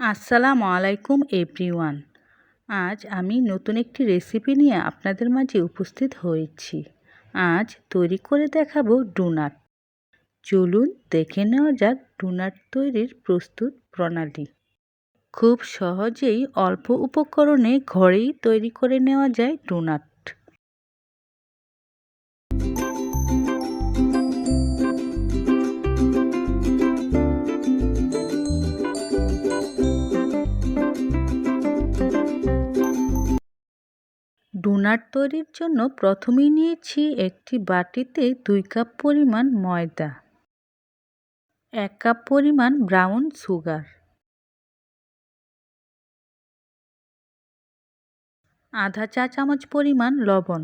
আসসালামু আলাইকুম এভরিওয়ান। আজ আমি নতুন একটি রেসিপি নিয়ে আপনাদের মাঝে উপস্থিত হয়েছি। আজ তৈরি করে দেখাবো ডোনাট। চলুন দেখে নেওয়া যাক ডোনাট তৈরির প্রস্তুত প্রণালী। খুব সহজেই অল্প উপকরণে ঘরেই তৈরি করে নেওয়া যায় ডোনাট। ডোনাট তৈরির জন্য প্রথমেই নিয়েছি একটি বাটিতে দুই কাপ পরিমাণ ময়দা, এক কাপ পরিমাণ ব্রাউন সুগার, আধা চা চামচ পরিমাণ লবণ।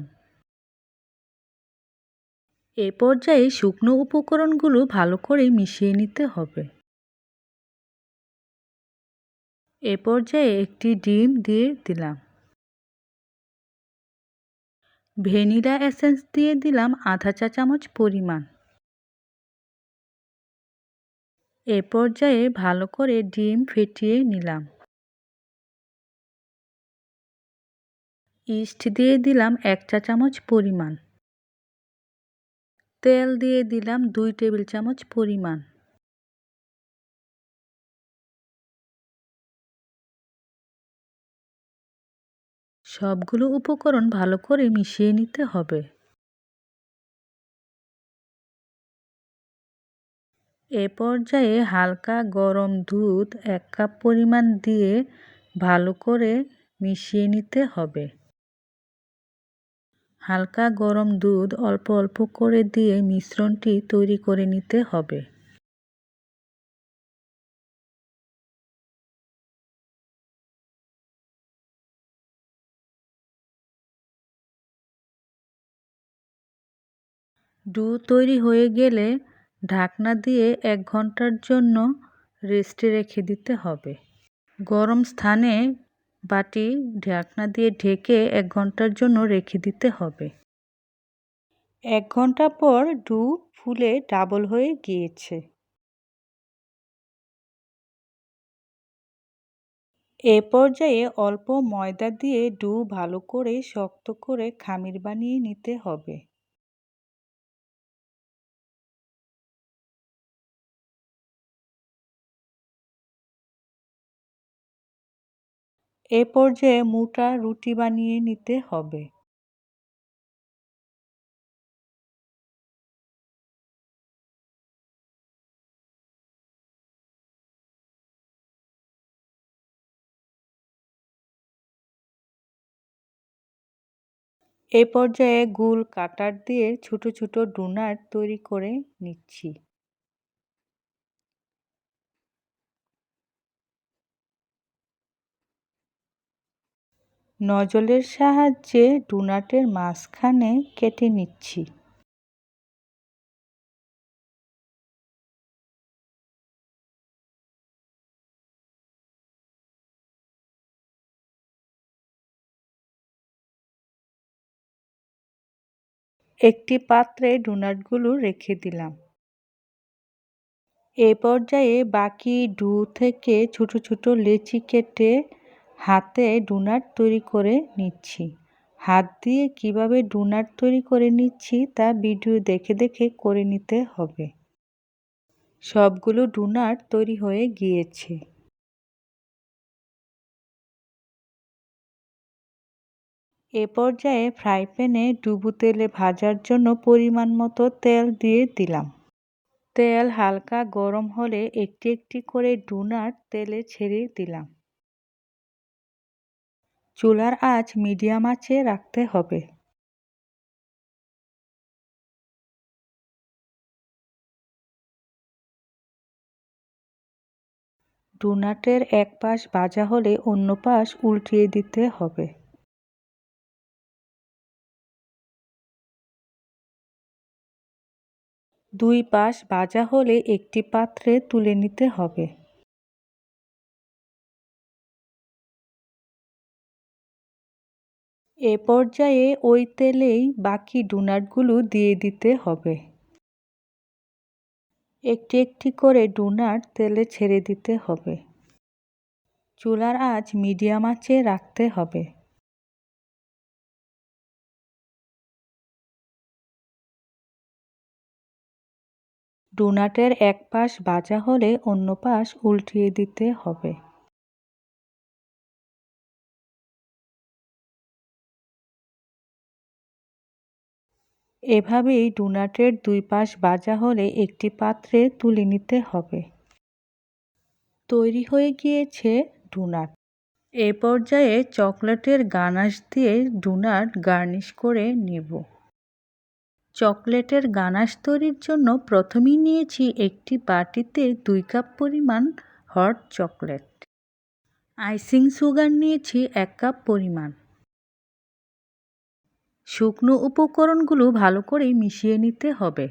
এ পর্যায়ে শুকনো উপকরণগুলো ভালো করে মিশিয়ে নিতে হবে। এ পর্যায়ে একটি ডিম দিয়ে দিলাম। ভ্যানিলা এসেন্স দিয়ে দিলাম আধা চা চামচ পরিমাণ। এ পর্যায়ে ভালো করে ডিম ফেটিয়ে নিলাম। ইস্ট দিয়ে দিলাম এক চা চামচ পরিমাণ। তেল দিয়ে দিলাম দুই টেবিল চামচ পরিমাণ। সবগুলো উপকরণ ভালো করে মিশিয়ে নিতে হবে। এ পর্যায়ে হালকা গরম দুধ এক কাপ পরিমাণ দিয়ে ভালো করে মিশিয়ে নিতে হবে। হালকা গরম দুধ অল্প অল্প করে দিয়ে মিশ্রণটি তৈরি করে নিতে হবে। ডু তৈরি হয়ে গেলে ঢাকনা দিয়ে এক ঘণ্টার জন্য রেস্টে রেখে দিতে হবে। গরম স্থানে বাটি ঢাকনা দিয়ে ঢেকে এক ঘণ্টার জন্য রেখে দিতে হবে। এক ঘণ্টা পর ডু ফুলে ডাবল হয়ে গিয়েছে। এ পর্যায়ে অল্প ময়দা দিয়ে ডু ভালো করে শক্ত করে খামির বানিয়ে নিতে হবে। এ পর্যায়ে মোটা রুটি বানিয়ে নিতে হবে। এ পর্যায়ে গুল কাটার দিয়ে ছোট ছোট ডোনাট তৈরি করে নিচ্ছি। নজলের সাহায্যে ডোনাটের মাঝখানে কেটে নিচ্ছি। একটি পাত্রে ডোনাটগুলো রেখে দিলাম। এ পর্যায়ে বাকি ডু থেকে ছোট ছোট লেচি কেটে হাতে ডোনাট তৈরি করে নিচ্ছি। হাত দিয়ে কীভাবে ডোনাট তৈরি করে নিচ্ছি তা ভিডিও দেখে দেখে করে নিতে হবে। সবগুলো ডোনাট তৈরি হয়ে গিয়েছে। এ পর্যায়ে ফ্রাই প্যানে ডুবু তেলে ভাজার জন্য পরিমাণ মতো তেল দিয়ে দিলাম। তেল হালকা গরম হলে একটি একটি করে ডোনাট তেলে ছেড়ে দিলাম। চুলার আঁচ মিডিয়াম আঁচে রাখতে হবে। ডোনাটের এক পাশ ভাজা হলে অন্য পাশ উল্টিয়ে দিতে হবে। দুই পাশ ভাজা হলে একটি পাত্রে তুলে নিতে হবে। এ পর্যায়ে ওই তেলেই বাকি ডোনাটগুলো দিয়ে দিতে হবে। একটি একটি করে ডোনাট তেলে ছেড়ে দিতে হবে। চুলার আঁচ মিডিয়াম আঁচে রাখতে হবে। ডোনাটের এক পাশ ভাজা হলে অন্য পাশ উল্টিয়ে দিতে হবে। এভাবেই ডোনাটের দুই পাশ ভাজা হলে একটি পাত্রে তুলে নিতে হবে। তৈরি হয়ে গিয়েছে ডোনাট এ পর্যায়ে চকলেটের গানাশ দিয়ে ডোনাট গার্নিশ করে নেব। চকলেটের গানাশ তৈরির জন্য প্রথমেই নিয়েছি একটি বাটিতে দুই কাপ পরিমাণ হট চকলেট। আইসিং সুগার নিয়েছি এক কাপ পরিমাণ। শুকনো উপকরণগুলো ভালো করে মিশিয়ে নিতে হবে।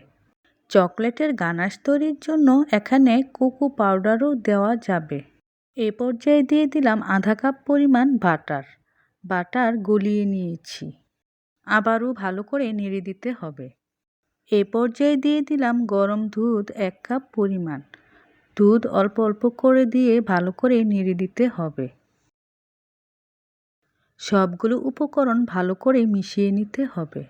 চকলেটের গানাশ তৈরির জন্য এখানে কোকো পাউডারও দেওয়া যাবে। এ পর্যায়ে দিয়ে দিলাম আধা কাপ পরিমাণ বাটার। বাটার গলিয়ে নিয়েছি। আবারও ভালো করে নেড়ে দিতে হবে। এ পর্যায়ে দিয়ে দিলাম গরম দুধ এক কাপ পরিমাণ। দুধ অল্প অল্প করে দিয়ে ভালো করে নেড়ে দিতে হবে। সবগুলো উপকরণ ভালো করে মিশিয়ে নিতে হবে।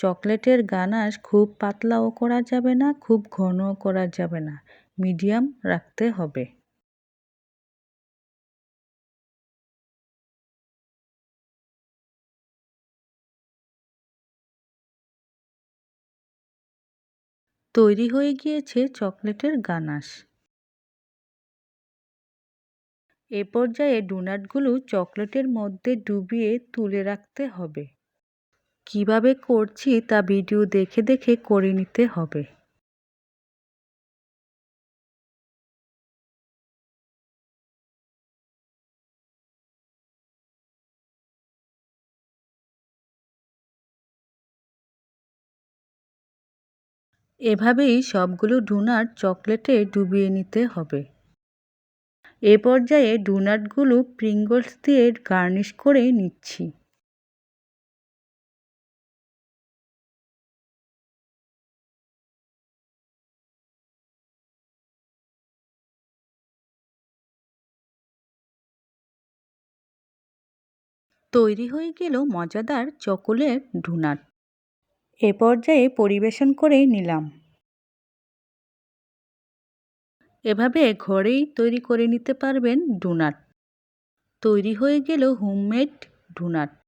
চকলেটের গানাশ খুব পাতলাও করা যাবে না, খুব ঘনও করা যাবে না। মিডিয়াম রাখতে হবে। তৈরি হয়ে গিয়েছে চকলেটের গানাশ। এ পর্যায়ে ডোনাটগুলো চকলেটের মধ্যে ডুবিয়ে তুলে রাখতে হবে। কীভাবে করছি তা ভিডিও দেখে দেখে করে নিতে হবে। এভাবেই সবগুলো ডোনাট চকলেটে ডুবিয়ে নিতে হবে। এ পর্যায়ে ডোনাটগুলো প্রিঙ্গলস দিয়ে গার্নিশ করে নিচ্ছি। তৈরি হয়ে গেল মজাদার চকোলেট ডোনাট। এ পর্যায়ে পরিবেশন করে নিলাম। এভাবে ঘরেই তৈরি করে নিতে পারবেন ডোনাট। তৈরি হয়ে গেল হোমমেড ডোনাট।